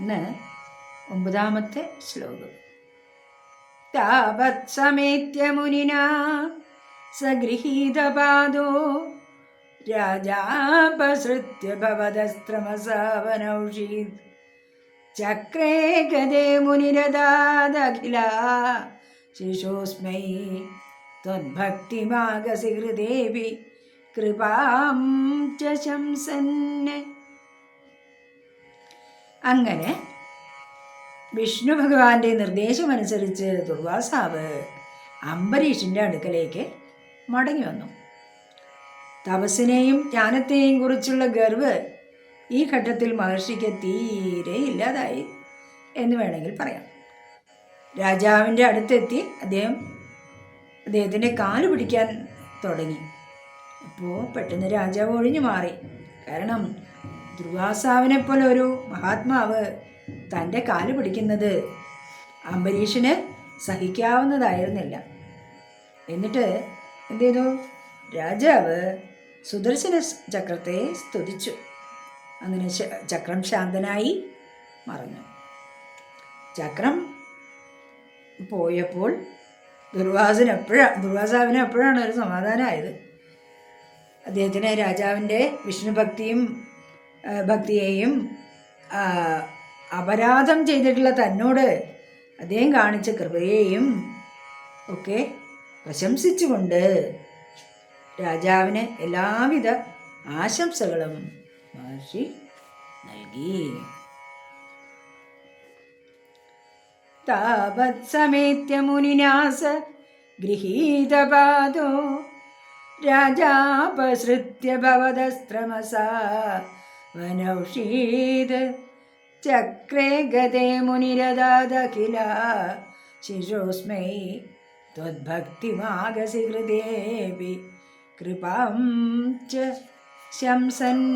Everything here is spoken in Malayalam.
ഇന്ന് ഒമ്പതാമത്തെ ശ്ലോകം. താപത്സമേത്യ മുനിനാ സഗൃഹീതപാദോ രാജാപസൃത്യ ഭവതസ്ത്രമസാവനൗഷീത് ചക്രേ ഗതേ മുനിരദാദഖില ശിശോസ്മൈ ഹൃദേവി കൃപാം ച ശംസന്നെ. അങ്ങനെ വിഷ്ണു ഭഗവാന്റെ നിർദ്ദേശമനുസരിച്ച് ദുർവാസാവ് അംബരീഷിന്റെ അടുക്കലേക്ക് മടങ്ങി വന്നു. തപസ്സിനെയും ജ്ഞാനത്തെയും കുറിച്ചുള്ള ഗർവ് ഈ ഘട്ടത്തിൽ മഹർഷിക്ക് തീരെ ഇല്ലാതായി എന്ന് വേണമെങ്കിൽ പറയാം. രാജാവിന്റെ അടുത്തെത്തി അദ്ദേഹം അദ്ദേഹത്തിന്റെ കാൽ പിടിക്കാൻ തുടങ്ങി. അപ്പോൾ പെട്ടെന്ന് രാജാവ് ഒഴിഞ്ഞു മാറി. കാരണം ദുർവാസാവിനെ പോലെ ഒരു മഹാത്മാവ് തന്റെ കാൽ പിടിക്കുന്നത് അംബരീഷിന് സഹിക്കാവുന്നതായിരുന്നില്ല. എന്നിട്ട് എന്ത് ചെയ്തു രാജാവ് സുദർശന ചക്രത്തെ സ്തുതിച്ചു. അങ്ങനെ ചക്രം ശാന്തനായി മറഞ്ഞു ചക്രം പോയപ്പോൾ ദുർവാസന് എപ്പോഴാണ് ദുർവാസാവിന് എപ്പോഴാണ് ഒരു സമാധാനമായത്? അദ്ദേഹത്തിന് രാജാവിന്റെ വിഷ്ണു ഭക്തിയും ആ, ഭക്തിയെയും അപരാധം ചെയ്തിട്ടുള്ള തന്നോട് അദ്ദേഹം കാണിച്ച കൃപയെയും ഒക്കെ പ്രശംസിച്ചുകൊണ്ട് രാജാവിന് എല്ലാവിധ ആശംസകളും മഹർഷി നൽകി. താപത്സമേത്യ മുനിനാസ ഗൃഹീതപാദോ രാജാപസൃത്യ ഭവതസ്ത്രമസാ വനൗഷീത് ചക്രേ ഗതേ മുനിരദാദഖില ശിശോസ്മൈ ത്വദ്ഭക്തിമാഗസി ഹൃദേവി കൃപാം च ശംസन्